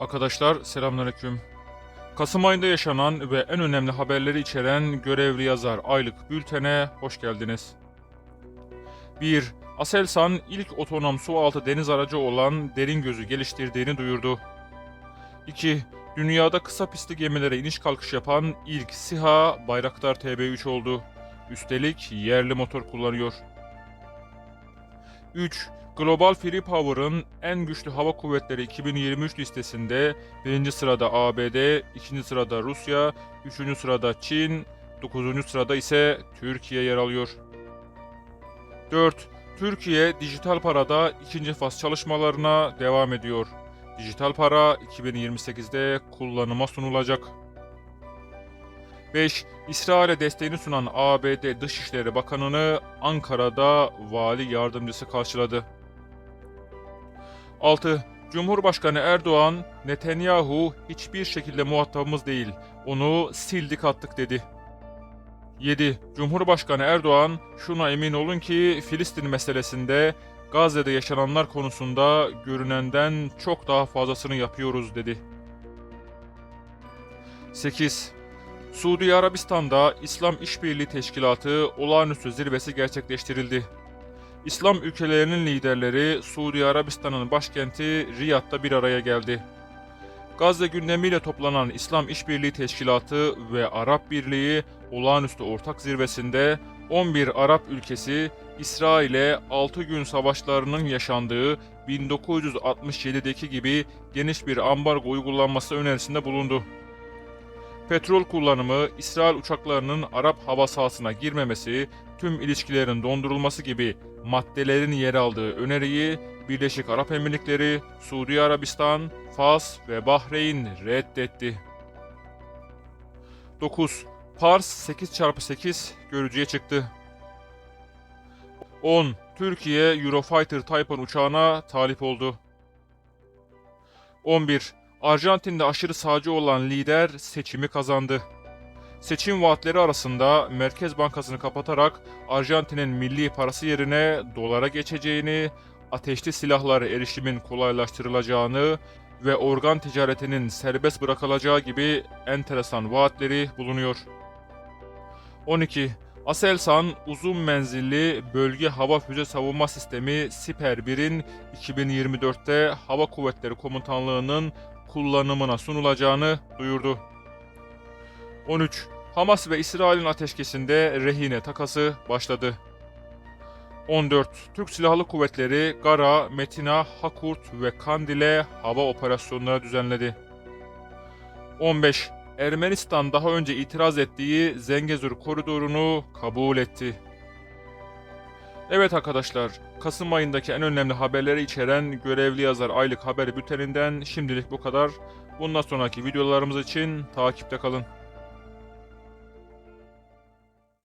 Arkadaşlar selamünaleyküm. Kasım ayında yaşanan ve en önemli haberleri içeren görevli yazar aylık bültene hoş geldiniz. 1. Aselsan ilk otonom sualtı deniz aracı olan Derin Gözü geliştirdiğini duyurdu. 2. Dünyada kısa pistli gemilere iniş kalkış yapan ilk SİHA Bayraktar TB3 oldu. Üstelik yerli motor kullanıyor. 3. Global Free Power'ın en güçlü hava kuvvetleri 2023 listesinde 1. sırada ABD, 2. sırada Rusya, 3. sırada Çin, 9. sırada ise Türkiye yer alıyor. 4. Türkiye dijital parada ikinci faz çalışmalarına devam ediyor. Dijital para 2028'de kullanıma sunulacak. 5. İsrail'e desteğini sunan ABD Dışişleri Bakanı'nı Ankara'da vali yardımcısı karşıladı. 6. Cumhurbaşkanı Erdoğan, Netanyahu hiçbir şekilde muhatabımız değil, onu sildik attık dedi. 7. Cumhurbaşkanı Erdoğan, şuna emin olun ki Filistin meselesinde Gazze'de yaşananlar konusunda görünenden çok daha fazlasını yapıyoruz dedi. 8. Suudi Arabistan'da İslam İşbirliği Teşkilatı olağanüstü zirvesi gerçekleştirildi. İslam ülkelerinin liderleri Suudi Arabistan'ın başkenti Riyad'da bir araya geldi. Gazze gündemiyle toplanan İslam İşbirliği Teşkilatı ve Arap Birliği olağanüstü ortak zirvesinde 11 Arap ülkesi İsrail'e 6 gün savaşlarının yaşandığı 1967'deki gibi geniş bir ambargo uygulanması önerisinde bulundu. Petrol kullanımı, İsrail uçaklarının Arap hava sahasına girmemesi, tüm ilişkilerin dondurulması gibi maddelerin yer aldığı öneriyi Birleşik Arap Emirlikleri, Suudi Arabistan, Fas ve Bahreyn reddetti. 9. Pars 8x8 görücüye çıktı. 10. Türkiye Eurofighter Taypan uçağına talip oldu. 11. Arjantin'de aşırı sağcı olan lider seçimi kazandı. Seçim vaatleri arasında Merkez Bankası'nı kapatarak Arjantin'in milli parası yerine dolara geçeceğini, ateşli silahlara erişimin kolaylaştırılacağını ve organ ticaretinin serbest bırakılacağı gibi enteresan vaatleri bulunuyor. 12. Aselsan uzun menzilli bölge hava füze savunma sistemi Siper 1'in 2024'te Hava Kuvvetleri Komutanlığı'nın kullanımına sunulacağını duyurdu. 13. Hamas ve İsrail'in ateşkesinde rehine takası başladı. 14. Türk Silahlı Kuvvetleri Gara, Metina, Hakurt ve Kandil'e hava operasyonları düzenledi. 15. Ermenistan daha önce itiraz ettiği Zengezur koridorunu kabul etti. Evet arkadaşlar, Kasım ayındaki en önemli haberleri içeren görevli yazar aylık haber bülteninden şimdilik bu kadar. Bundan sonraki videolarımız için takipte kalın.